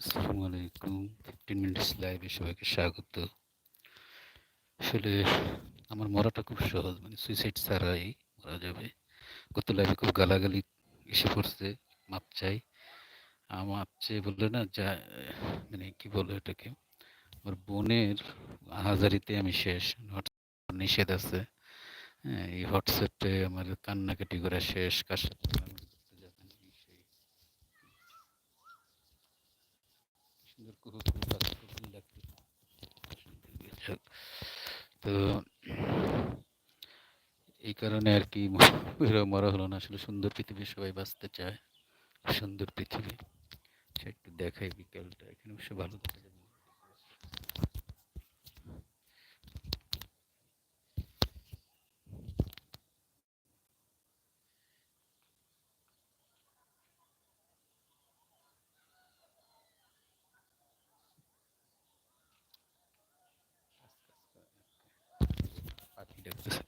আসসালামু আলাইকুম। Fifteen minutes লাইভে সবাইকে স্বাগত। আসলে আমার মরাটা খুব সহজ মানে সুইসাইড ছাড়াই মরা যাবে। গত লাইভে খুব গালাগালি এসে পড়ছে, মাপ চাই। আমার চেয়ে বললে না, যা মানে কি বলে এটাকে? আমার বোনের হাজারিতে আমি শেষ হোয়াটসঅ্যাপ নিষেধ আছে। হ্যাঁ এই হোয়াটসঅ্যাপে আমার কান্নাকাটি করা শেষ, কার সাথে কান্না করতে যাবেন, এই সেই। সুন্দর কুহু কুহু পাখি কখন ডাকতে যাক, তো এই কারণে আর কি মরা হলো না আসলে সুন্দর পৃথিবী সবাই বাঁচতে চায়, সুন্দর পৃথিবী। সে একটু দেখাই বিকেলটা, এখানে অবশ্য ভালো দেখা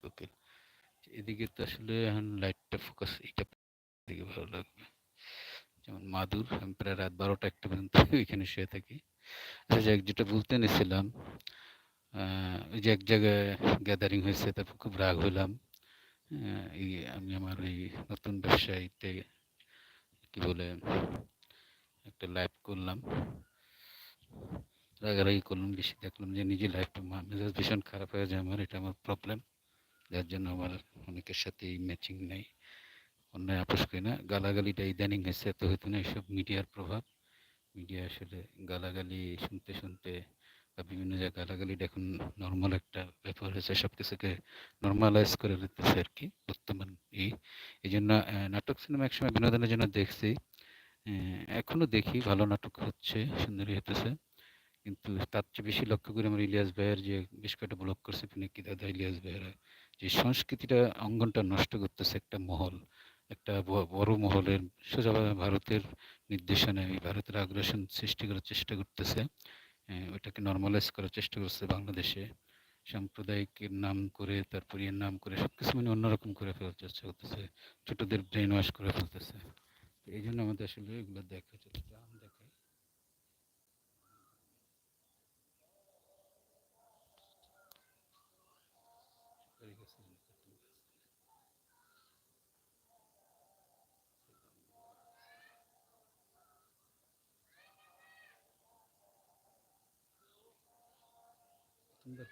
কোকিল এদিকে তো আসলে এখন লাইটটা ফোকাস এইটা দিকে ভালো লাগবে। যেমন মাদুর আমি প্রায় রাত বারোটা একটা পর্যন্ত ওইখানে শুয়ে থাকি। আচ্ছা যাক যেটা বলতে নিছিলাম আহ, ওই যে এক জায়গায় গ্যাদারিং হয়েছে তারপর খুব রাগ হইলাম আহ, এই আমি আমার ওই নতুন ব্যবসায়ীতে কি বলে একটা লাইভ করলাম। রাগারাগি করলাম বেশি দেখলাম যে নিজে লাইফটা মেজাজ ভীষণ খারাপ হয়ে যায় আমার এটা আমার প্রবলেম যার জন্য আমার অনেকের সাথেই ম্যাচিং নেই। অন্যায় আপোষ করি না। গালাগালিটা ইদানিং হয়েছে এত হইতো না এসব মিডিয়ার প্রভাব। মিডিয়া আসলে গালাগালি শুনতে শুনতে বা বিভিন্ন জায়গায় গালাগালিটা এখন নর্মাল একটা ব্যাপার হয়েছে সব কিছুকে নর্মালাইজ করে দিতেছে আর কি বর্তমান এই। এই জন্য নাটক সিনেমা একসময় বিনোদনের জন্য দেখছি। আহ, এখনও দেখি ভালো নাটক হচ্ছে সুন্দরী হতেছে কিন্তু তার চেয়ে বেশি লক্ষ্য করে আমার ইলিয়াস ভাইয়ের যে বেশ কয়েকটা ব্লক করছে কি দাদা ইলিয়াস ভাইয়েরা। যে সংস্কৃতিটা অঙ্গনটা নষ্ট করতেছে একটা মহল, একটা বড় মহলের সোজাভাবে ভারতের নির্দেশনায় ভারতের আগ্রাসন সৃষ্টি করার চেষ্টা করতেছে ওইটাকে নর্মালাইজ করার চেষ্টা করছে বাংলাদেশে। সাম্প্রদায়িকের নাম করে, তারপর এর নাম করে সবকিছু মানে অন্যরকম করে ফেলার চেষ্টা করতেছে, ছোটদের ব্রেন ওয়াশ করে ফেলতেছে। এই জন্য আমাদের আসলে এগুলো দেখা চলছে আম দেখাই সুপারি গাছের নিকট তুমি গাছ।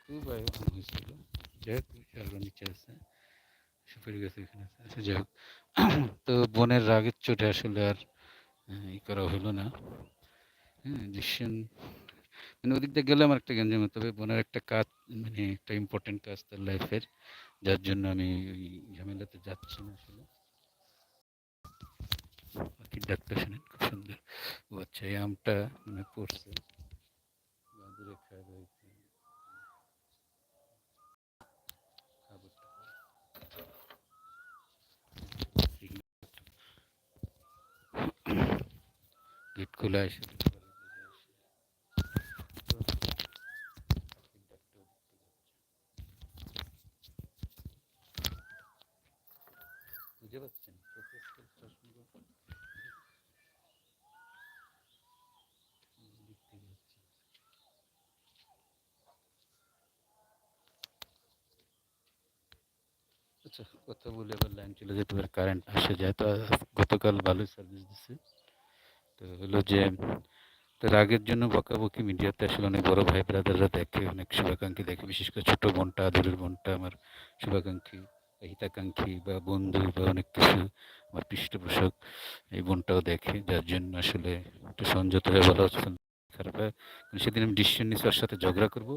খুব আয়োজন হয়েছিল যাই হোক আরও নিচে আছে সুপারি এখানে আছে যাই হোক তো বনের রাগের চোটে আসলে আর ই করা হলো না হ্যাঁ মানে ওদিক দিয়ে গেলে আমার একটা গেঞ্জাম তবে বোনের একটা কাজ মানে একটা ইম্পর্টেন্ট কাজ তার লাইফের যার জন্য আমি ওই ঝামেলাতে যাচ্ছি না আসলে পাখির ডাক্তার শুনেন খুব সুন্দর ও আচ্ছা এই আমটা মানে পড়ছে দেখতে পাচ্ছি আচ্ছা কথা বলে আবার লাইন চলে যেতে পারে কারেন্ট আসে যায়। তো গতকাল ভালোই সার্ভিস দিচ্ছে তো হলো যে রাগের জন্য বকাবকি মিডিয়াতে আসলে অনেক বড় ভাই ব্রাদাররা দেখে, অনেক শুভাকাঙ্ক্ষী দেখে। বিশেষ করে ছোট বোনটা, আদরের বোনটা আমার শুভাকাঙ্ক্ষী, হিতাকাঙ্ক্ষী বা বন্ধু বা অনেক কিছু আমার পৃষ্ঠপোষক এই বোনটাও দেখে, যার জন্য আসলে একটু সংযত হয়ে বলা হচ্ছে খারাপ হয় সেদিন আমি ডিসিশন নিচ্ছি ওর সাথে ঝগড়া করব,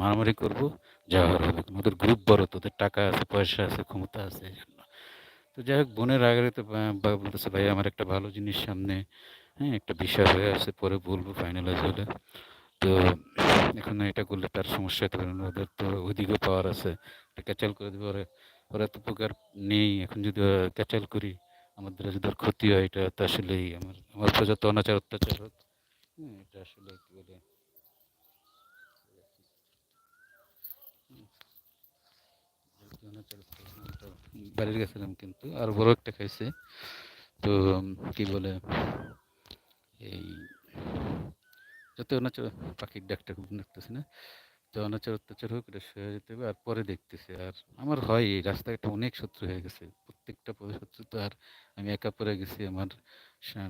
মারামারি করব, যা হওয়ার হবে। ওদের গ্রুপ বড়, তোদের টাকা আছে, পয়সা আছে, ক্ষমতা আছে তো যাই হোক, বোনের আগে তো বা বলতেছে, ভাই, আমার একটা ভালো জিনিস সামনে হ্যাঁ একটা বিষয় হয়ে আছে, পরে বলব ফাইনালাইজ হলে তো এখন এটা করলে তার সমস্যা না, ওদের তো ওইদিকেও পাওয়ার আছে ক্যাচাল করে দেবে, ওরা ওরা তো উপকার নেই। এখন যদি ক্যাচাল করি, আমাদের যদি ক্ষতি হয়, এটা তো আসলেই আমার আমার উপর যত অনাচার অত্যাচার হোক। হ্যাঁ এটা আসলে কি বলে? বাড়ির গেছিলাম কিন্তু, আর বড় একটা খাইছে। তো কি বলে? যত অনাচার পাখির ডাকটা খুব লাগতেছে না তো অনাচার অত্যাচার হোক এটা সয়ে যেতে হবে, আর পরে দেখতেছে। আর আমার হয় এই রাস্তাঘাটে অনেক শত্রু হয়ে গেছে, প্রত্যেকটা পদে শত্রু তো, আর আমি একা পড়ে গেছি আমার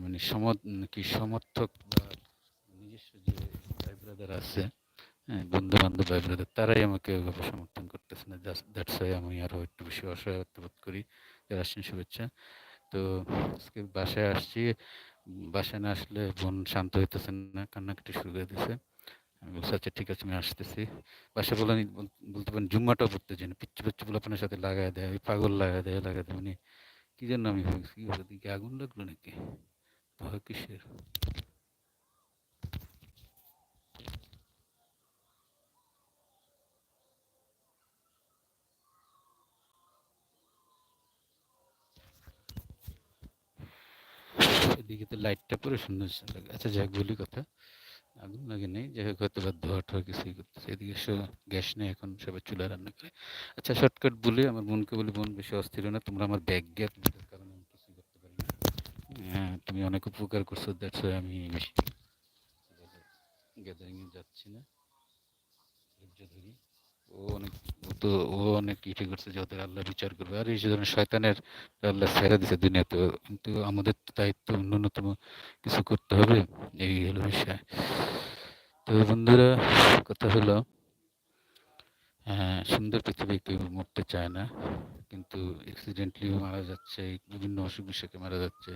মানে সম কি সমর্থক বা নিজস্ব যে ভাই ব্রাদার আছে হ্যাঁ বন্ধু বান্ধব ভাই ব্রাদার তারাই আমাকে ওইভাবে সমর্থন করতেছে না দ্যাটস ওয়াই আমি আরও একটু বেশি অসহায়ত্ব বোধ করি। আসছেন শুভেচ্ছা। তো আজকে বাসায় আসছি বাসায় না আসলে বোন শান্ত হইতেছে না, কান্নাকাটি শুরু করে দিছে। আমি বলছি আচ্ছা ঠিক আছে, আমি আসতেছি। বাসায় বলে, বলতে পারেন জুম্মাটাও পড়তে চাই না পিচ্ছু পিচ্ছু আপনার সাথে লাগাই দেয়, ওই পাগল লাগাই দেয় লাগাই দেয়। মানে কি জন্য আমি ভাবছি কি আগুন লাগল নাকি? ভয় কিসের? এদিকে তো লাইটটা পুরো সুন্দর লাগে আচ্ছা যাক বলি কথা। আগুন লাগে নেই, যাই হোক, হয়তো বা ধোয়া ঠোয়া কিছুই করতেছে এদিকে গ্যাস নেই, এখন সবাই চুলা রান্না করে। আচ্ছা শর্টকাট বলে, আমার বোনকে বলি, বোন বেশি অস্থির না। তোমরা আমার ব্যাগ গ্যাপ কারণে আমি কিছুই করতে পারি না। হ্যাঁ তুমি অনেক উপকার করছ দ্যাটস আমি বেশি গ্যাদারিংয়ে যাচ্ছি না। ধৈর্য ধরি। ও অনেক তো ও অনেক ইটি করছে যে ওদের আল্লাহ বিচার করবে। আর এই ধরনের শয়তানের আল্লাহ ছেড়ে দিছে দুনিয়াতে, কিন্তু আমাদের তো দায়িত্ব ন্যূনতম কিছু করতে হবে। এই হলো বিষয়। তো বন্ধুরা, কথা হলো হ্যাঁ সুন্দর পৃথিবী কেউ মরতে চায় না, কিন্তু অ্যাক্সিডেন্টলি মারা যাচ্ছে, বিভিন্ন অসুখ বিসুখে মারা যাচ্ছে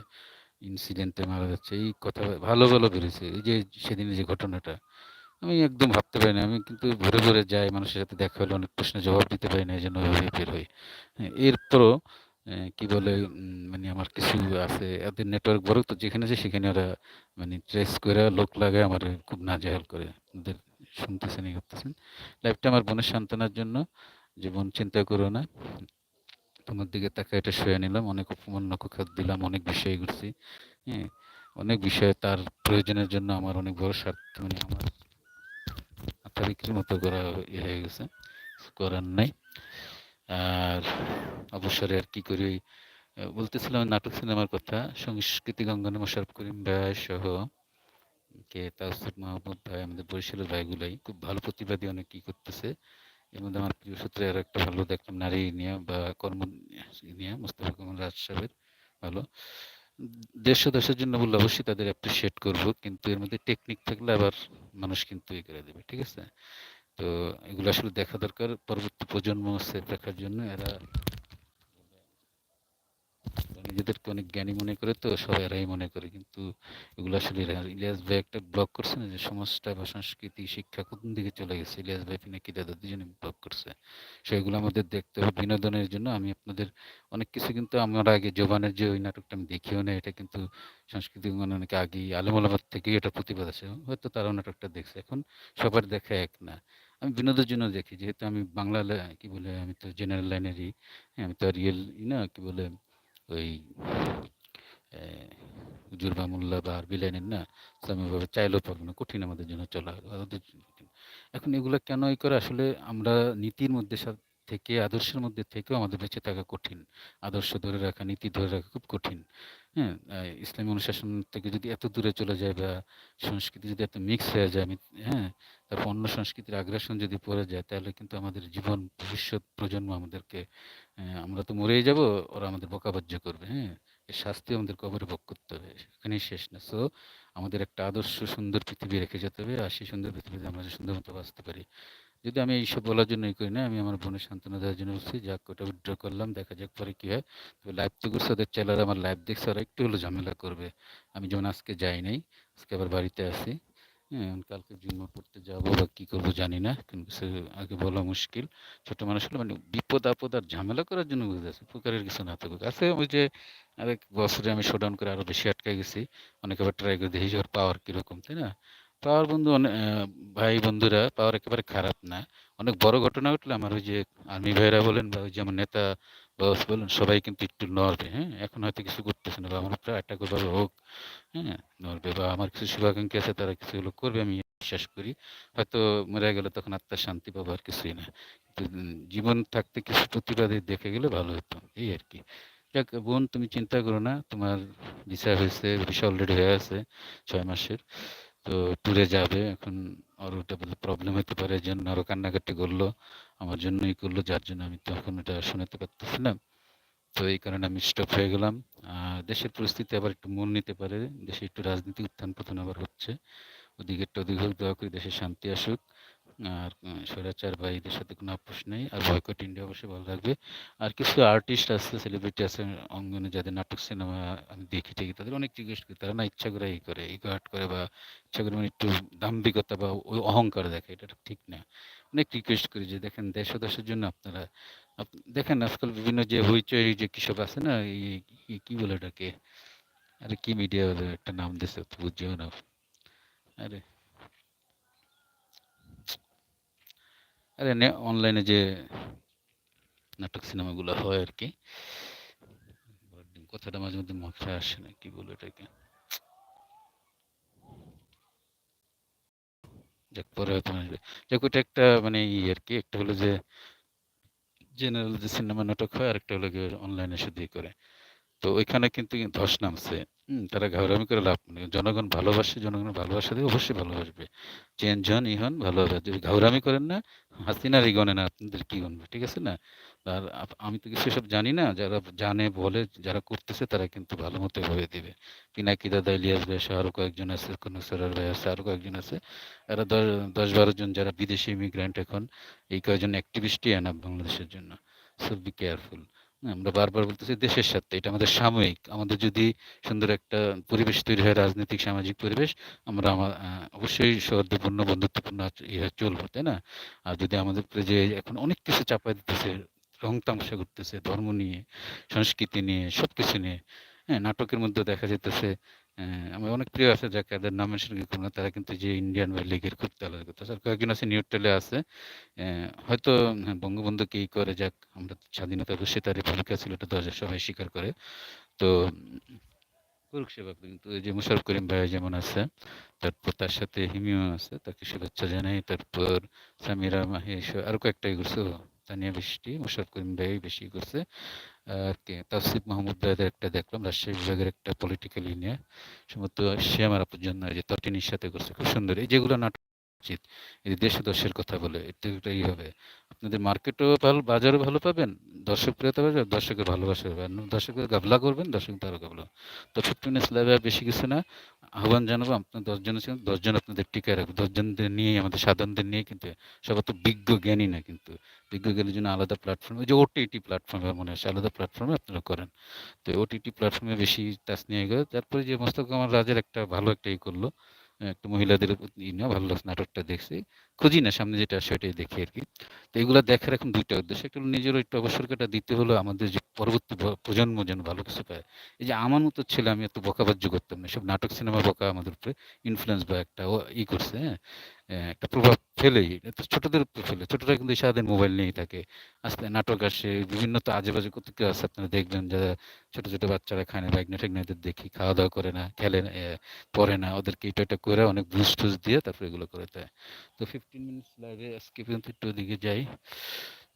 ইনসিডেন্টে মারা যাচ্ছে, এই কথা ভালো ভালো বেরিয়েছে। এই যে সেদিন যে ঘটনাটা আমি একদম ভাবতে পারি না। আমি কিন্তু ঘুরে ঘুরে যাই মানুষের সাথে দেখা হলে অনেক প্রশ্নের জবাব দিতে পারি না এই জন্য ওইভাবে বের হই। হ্যাঁ, এরপরও কি বলে মানে আমার কিছু আছে এদের নেটওয়ার্ক বড় তো যেখানে যে সেখানে ওরা মানে ট্রেস করে লোক লাগায় আমার খুব নাজেহাল করে। ওদের শুনতেছেন করতেছেন। লাইফটা আমার বোনের সান্ত্বনার জন্য যে বোন চিন্তা করো না। তোমার দিকে তাকে এটা শুয়ে নিলাম অনেক অপমান নকুখাত দিলাম অনেক বিষয় ঘুরছি। হ্যাঁ অনেক বিষয়ে তার প্রয়োজনের জন্য আমার অনেক বড় স্বার্থ মানে আমার। মাথা বিক্রির মতো করা ইয়ে হয়ে গেছে। করার নাই। আর অবসরে আর কি করি? বলতেছিলাম নাটক সিনেমার কথা। সংস্কৃতি অঙ্গনে মোশারফ করিম ভাই সহ কে তাওসিফ মাহমুদ ভাই, আমাদের বরিশালের ভাইগুলাই খুব ভালো প্রতিবাদী অনেক কি করতেছে। এর মধ্যে আমার প্রিয় সূত্রে আর একটা ভালো দেখলাম, নারী নিয়ে বা কর্ম নিয়ে মোস্তফা কামাল রাজ সাহেবের। ভালো। দেশ দেশের জন্য বললে অবশ্যই তাদের অ্যাপ্রিসিয়েট করব, কিন্তু এর মধ্যে টেকনিক থাকলে আবার মানুষ কিন্তু ই করে দেবে, ঠিক আছে? তো এগুলো আসলে দেখা দরকার, পরবর্তী প্রজন্ম সেফ রাখার জন্য, এরা নিজেদেরকে অনেক জ্ঞানী মনে করে তো, সবাই এরাই মনে করে। কিন্তু এগুলো আসলে ইলিয়াস ভাই একটা ব্লগ করছে না যে সমাজটা বা সংস্কৃতি, শিক্ষা কোন দিকে চলে গেছে? ইলিয়াস ভাই নাকি দাদা দুজনে ব্লগ করছে? সেগুলো আমাদের দেখতে হবে বিনোদনের জন্য। আমি আপনাদের অনেক কিছু কিন্তু আমার আগে জোবানের যে ওই নাটকটা আমি দেখিও না এটা কিন্তু সংস্কৃতি মানে অনেক আগেই আলম আলামার থেকেই এটা প্রতিবাদ আছে। হয়তো তারাও নাটকটা দেখছে। এখন সবার দেখা এক না। আমি বিনোদের জন্য দেখি। যেহেতু আমি বাংলা কি বলে, আমি তো জেনারেল লাইনেরই আমি তো রিয়েল না, কি বলে ওই জুরবা মোল্লা বা আরবি লাইনের না ইসলামীভাবে চাইলেও পারব না, কঠিন আমাদের জন্য চলা এখন এগুলো কেন এই করে? আসলে আমরা নীতির মধ্যে থেকে, আদর্শের মধ্যে থেকেও আমাদের বেঁচে থাকা কঠিন। আদর্শ ধরে রাখা, নীতি ধরে রাখা খুব কঠিন। হ্যাঁ? ইসলামী অনুশাসন থেকে যদি এত দূরে চলে যায় বা সংস্কৃতি যদি এত মিক্স হয়ে যায়, আমি হ্যাঁ? তারপর অন্য সংস্কৃতির আগ্রাসন যদি পড়ে যায়, তাহলে কিন্তু আমাদের জীবন, ভবিষ্যৎ প্রজন্ম আমাদেরকে আমরা তো মরেই যাব, ওরা আমাদের বকাবাজ্য করবে হ্যাঁ? এর শাস্তি আমাদের কবরে ভোগ করতে হবে এখানেই শেষ না। সো আমাদের একটা আদর্শ সুন্দর পৃথিবী রেখে যেতে হবে, আর সেই সুন্দর পৃথিবীতে আমরা সুন্দর মতো বাঁচতে পারি যদি আমি এইসব বলার জন্যই করি না, আমি আমার বোনের সান্ত্বনা দেওয়ার জন্য বলছি, যাক ওটা উইথড্র করলাম, দেখা যাক পরে কী হয়। তবে লাইভ তো করছে ওদের চ্যানেল আমার লাইভ দেখছে ওরা একটু হলো ঝামেলা করবে। আমি যেমন আজকে যাই নাই, আজকে আবার বাড়িতে আসি হ্যাঁ কালকে জুম্মা পড়তে যাব বা কী করব জানি না, কিন্তু সে আগে বলা মুশকিল। ছোট মানুষ হলে মানে বিপদ আপদ আর ঝামেলা করার জন্য বুঝে আছে উপকারের কিছু না থাকুক। আছে ওই যে আরেক বছরে আমি শোডাউন করে আরও বেশি আটকে গেছি, অনেক আবার ট্রাই করে দেখি ওর পাওয়ার কীরকম, তাই না? পাওয়ার বন্ধু ভাই বন্ধুরা, পাওয়ার একেবারে খারাপ না। অনেক বড় ঘটনা ঘটলে, আমার ওই যে আর্মি ভাইরা বলেন বা ওই যে আমার নেতা বস বলেন, সবাই কিন্তু একটু নড়বে হ্যাঁ? এখন হয়তো কিছু করতেছে না বা আমার একটা ভাবে হোক হ্যাঁ? নড়বে বা আমার কিছু শুভাকাঙ্ক্ষী আছে, তারা কিছুগুলো করবে, আমি বিশ্বাস করি। হয়তো মরে গেলে তখন আত্মার শান্তি পাবো আর কিছুই না। জীবন থাকতে কিছু প্রতিবাদে দেখে গেলে ভালো হতো, এই আর কি। যাক বোন, তুমি চিন্তা করো না, তোমার ভিসা হয়েছে, ভিসা অলরেডি হয়ে আছে, ছয় মাসের। তো ট্যুরে যাবে। এখন ওর ওটা বলে প্রবলেম হতে পারে, এই জন্য আরও কান্নাকাটি করল, আমার জন্যই করল, যার জন্য আমি তখন এটা শোনাতে পারতেছি না তো এই কারণে আমি স্টপ হয়ে গেলাম। দেশের পরিস্থিতি আবার একটু মন নিতে পারে, দেশে একটু রাজনীতি উত্থান পতন আবার হচ্ছে। ওদিকে অধিক হোক, দোয়া করি দেশে শান্তি আসুক। আর স্বৈরাচার বা এদের সাথে কোনো আপোষ নেই। আর বয়কট ইন্ডিয়া অবশ্যই ভালো লাগবে আর কিছু আর্টিস্ট আছে সেলিব্রিটি আছে, অঙ্গনে যাদের নাটক সিনেমা আমি দেখি ঠিকই, তাদের অনেক জিজ্ঞেস করি। তারা না ইচ্ছা করে ই করে ইগো হার্ট করে বা ইচ্ছা করে মানে একটু দাম্ভিকতা বা ওই অহংকার দেখে এটা ঠিক না। অনেক রিকোয়েস্ট করি যে দেখেন, দেশ দেশের জন্য আপনারা, আপ- দেখেন আজকাল বিভিন্ন যে হইচই যে কিসব আছে না, এই কি বলে এটাকে আরে কি মিডিয়া একটা নাম দিছে বুঝিও না। আরে আরে অনলাইনে যে নাটক সিনেমাগুলো হয় আর কি কথাটা মাঝে মধ্যে মাথায় আসে না, কি বলে এটাকে? যাক, পরে হয়তো আসবে। যাক ওটা একটা মানে ই আর কি একটা হলো যে জেনারেল যে সিনেমা নাটক হয় আর একটা হলো অনলাইনে শুধু করে। তো ওইখানে কিন্তু ধস নামছে। তারা ঘাবড়ামি করে লাভ নেই। জনগণ ভালোবাসে, জনগণ ভালোবাসা দিয়ে অবশ্যই ভালোবাসবে। চেঞ্জ জন ই হন ভালো যদি ঘাবড়ামি করেন না, হাসিনারই গণে না, আপনাদের কি গণবে, ঠিক আছে না? আর আমি তো কিছু সব জানি না, যারা জানে, বলে, যারা করতেছে, তারা কিন্তু ভালো মতো ভেবে দিবে। পিনাকি দাদা, ইলিয়াস ভাই সহ আরও কয়েকজন আছে, কোনো সরার ভাই আছে, আরও কয়েকজন আছে। এরা দশ দশ বারো জন যারা বিদেশি ইমিগ্রান্ট এখন, এই কয়েকজন অ্যাক্টিভিস্টই আনা বাংলাদেশের জন্য। সো বি কেয়ারফুল আমরা বারবার বলতেছি দেশের সাথে এটা আমাদের সাময়িক। আমাদের যদি সুন্দর একটা পরিবেশ তৈরি হয়, রাজনৈতিক, সামাজিক পরিবেশ, আমরা অবশ্যই সৌহার্দ্যপূর্ণ, বন্ধুত্বপূর্ণ ইহা ইয়ে চলবো, তাই না? আর যদি আমাদের যে এখন অনেক কিছু চাপাই দিতেছে, রং তামসা করতেছে, ধর্ম নিয়ে, সংস্কৃতি নিয়ে সব কিছু নিয়ে হ্যাঁ নাটকের মধ্যে দেখা যেতেছে আমার অনেক প্রিয় আছে যাকে তাদের নাম মেনশন করব না তারা কিন্তু যে ইন্ডিয়ান লীগের করতে আলাদা করতেছে আর কয়েকজন আছে নিউট্রালে আছে। হয়তো হ্যাঁ, বঙ্গবন্ধু কি করে যাক আমরা স্বাধীনতা অবশ্যই তার ভূমিকা ছিল এটা তো সবাই স্বীকার করে। তো করুক সেবা কিন্তু ওই যে মুশারফ করিম ভাই যেমন আছে তারপর তার সাথে হিমিও আছে তাকে শুভেচ্ছা জানাই। তারপর সামিরা মাহেশ আরও কয়েকটা ই করছে তানিয়া বৃষ্টি, মুশারফ করিম ভাই বেশি করছে। তাসিফ মাহমুদ ভাইদের একটা দেখলাম, রাজশাহী বিভাগের একটা পলিটিক্যাল নিয়ে সম্ভবত শ্যামার আপুর জন্য যে তটিনীর সাথে করছে। খুব সুন্দর। এই যেগুলো নাটক, উচিত। এই দেশ ও দশের কথা বলে এটাই হবে। আপনাদের মার্কেটও ভালো, বাজারও ভালো পাবেন, দর্শক প্রিয়তা পাবেন দর্শকের ভালোবাসা পাবেন। দর্শকের গাবলা করবেন, দর্শক তারও গাবলা তো ফিফটিনেস লাইভে আর বেশি কিছু না। আহ্বান জানাব, আপনার দশজন আছেন, দশজন আপনাদের টিকায় রাখবে। দশজনদের নিয়েই, আমাদের সাধারণদের নিয়ে কিন্তু সবার তো বিজ্ঞ জ্ঞানী না কিন্তু। বিজ্ঞ জ্ঞানীর জন্য আলাদা প্ল্যাটফর্ম ওই যে ওটিটি প্ল্যাটফর্মে মনে হয় আলাদা প্ল্যাটফর্মে আপনারা করেন। তো ওটিটি প্ল্যাটফর্মে বেশি টাচ নিয়ে গেল তারপরে যে মস্তক আমার রাজের একটা ভালো একটা ই করল একটা মহিলাদের ই না ভালো নাটকটা দেখছি। খুঁজি না সামনে যেটা, সেটাই দেখি আর কি তো এগুলো দেখার এখন দুইটা উদ্দেশ্য। একটা নিজেরও একটু অবসরকাটা দিতে হলো আমাদের যে পরবর্তী প্রজন্ম যেন ভালো কিছু পায়। এই যে আমার মতো ছেলে, আমি এত বকাবাজ্য করতাম না। সব নাটক, সিনেমা বকা আমাদের উপরে ইনফ্লুয়েন্স বা একটা ই করছে হ্যাঁ? একটা প্রভাব ফেলেই। ছোটদের উপরে ফেলে। ছোটরা কিন্তু সারাদিন মোবাইল নিয়েই থাকে। আস্তে নাটক আসে, বিভিন্ন তো আজে বাজে কত আছে আপনারা দেখবেন, যারা ছোট ছোট বাচ্চারা খায় না বাইকনা টেকনাদের দেখি খাওয়া দাওয়া করে না, খেলে পড়ে না, ওদেরকে এটা এটা করে অনেক বুঝ টুজ দিয়ে তারপরে এগুলো করে দেয়। তো ফিফটিন মিনিটস লাইভে আজকে পর্যন্ত একটু ওদিকে যাই।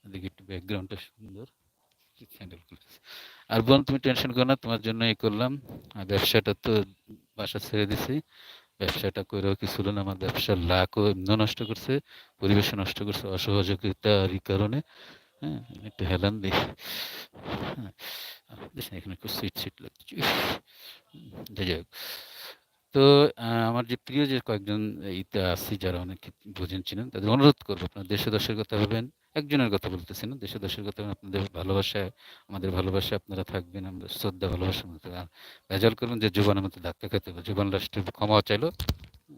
ওদিকে একটু ব্যাকগ্রাউন্ডটা সুন্দর। হ্যান্ডেল করতেছি আর বোন, তুমি টেনশন করো না, তোমার জন্য এই করলাম। আর ব্যবসাটা তো বাসা ছেড়ে দিছি। ব্যবসাটা করেও কিছু হলো না, আমার ব্যবসার লাখও এমনিও নষ্ট করছে, পরিবেশও নষ্ট করছে অসহযোগিতার কারণে। হ্যাঁ একটু হেলান দিই। হ্যাঁ এখানে একটু সুইট সুইট লাগছে যাই হোক। তো আমার যে প্রিয় যে কয়েকজন ইতে আছি যারা অনেক বোঝেন ছিলেন তাদের অনুরোধ করব আপনার দেশে দশের কথা ভাবেন একজনের কথা বলতেছি না দেশে দশের কথা ভাবেন, আপনাদের ভালোবাসায় আমাদের ভালোবাসা আপনারা থাকবেন আমরা শ্রদ্ধা ভালোবাসার মধ্যে আর ভেজাল করবেন যে জুবানের মধ্যে ধাক্কা খেতে হবে জুবান লাস্টে ক্ষমা চাইলো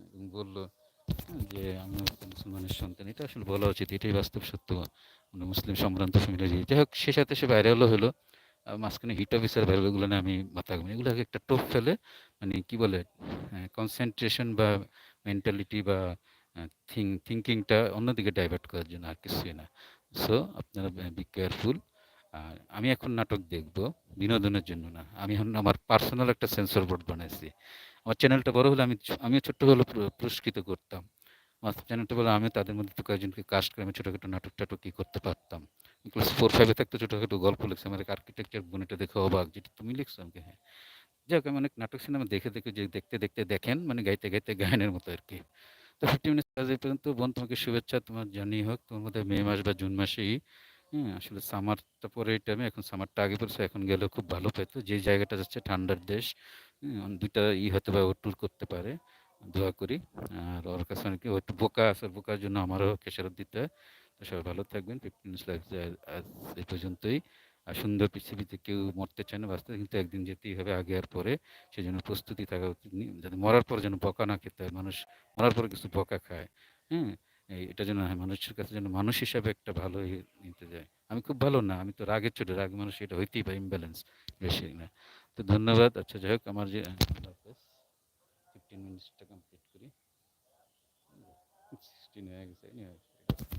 এবং বলল হ্যাঁ, যে আমি মুসলমানের সন্তান এটা আসলে বলা উচিত এটাই বাস্তব সত্য মুসলিম সম্ভ্রান্ত ফ্যামিলি যাই হোক সে সাথে সে ভাইরালও হলো মাঝখানে হিট অফিসার ভাইরালগুলো নিয়ে আমি মাথা ঘামি এগুলো একটা টোপ ফেলে মানে কি বলে কনসেন্ট্রেশন বা মেন্টালিটি বা থিং থিঙ্কিংটা অন্যদিকে ডাইভার্ট করার জন্য আর কিছুই না। সো আপনারা বি কেয়ারফুল আর আমি এখন নাটক দেখব, বিনোদনের জন্য না। আমি এখন আমার পার্সোনাল একটা সেন্সর বোর্ড বানাইছি। আমার চ্যানেলটা বড় হলে আমি আমিও ছোট্ট হলে পুরস্কৃত করতাম। আমার চ্যানেলটা বলে আমি তাদের মধ্যে তো কয়েকজনকে কাস্ট করে আমি ছোটোখাটো নাটক টাটক কি করতে পারতাম ক্লাস ফোর ফাইভে থাকতে ছোটোখাটো গল্প লিখছি আমার আর্কিটেকচার বনেটা দেখে অবাক যেটা তুমি লিখছো আমাকে হ্যাঁ যাই হোক আমি অনেক নাটক সিনেমা দেখে, দেখে যে দেখতে, দেখতে দেখেন মানে গাইতে, গাইতে গায়নের মতো আরকি। তো 50 মিনিটস আজ এই পর্যন্ত। বোন তোমাকে শুভেচ্ছা। তোমার জার্নি হোক। তোমার মধ্যে মে মাস বা জুন মাসেই হ্যাঁ, আসলে সামারটা পরে এই টাইমে এখন সামারটা আগে পড়ছে। এখন গেলেও খুব ভালো পেতো যে জায়গাটা যাচ্ছে ঠান্ডার দেশ। হ্যাঁ, ২ টা ই হয়তোবা ও ট্যুর করতে পারে। দোয়া করি। আর ওর কাছে নাকি ও একটু বোকা আছে। বোকার জন্য আমারও খেসারত দিতে হয়। তো সবাই ভালো থাকবেন। 15 মিনিটস লাইফ আজ পর্যন্তই। আর সুন্দর পৃথিবীতে কেউ মরতে চায় না, বাঁচতে কিন্তু একদিন যেতেই হবে আগে আর পরে। সেই জন্য প্রস্তুতি থাকা উচিত যাতে মরার পর যেন বকা না খেতে হয়। মানুষ মরার পর কিছু বকা খায়। হ্যাঁ? এটা যেন মানুষের কাছে যেন মানুষ হিসাবে একটা ভালো নিতে যায়। আমি খুব ভালো না। আমি তো রাগের চোটে রাগ মানুষ এটা হইতেই পারে ইমব্যালেন্স বেশি না। তো ধন্যবাদ। আচ্ছা যাই হোক আমার যে 15 মিনিটসটা কমপ্লিট করি। 16 হয়ে গেছে। এনিওয়ে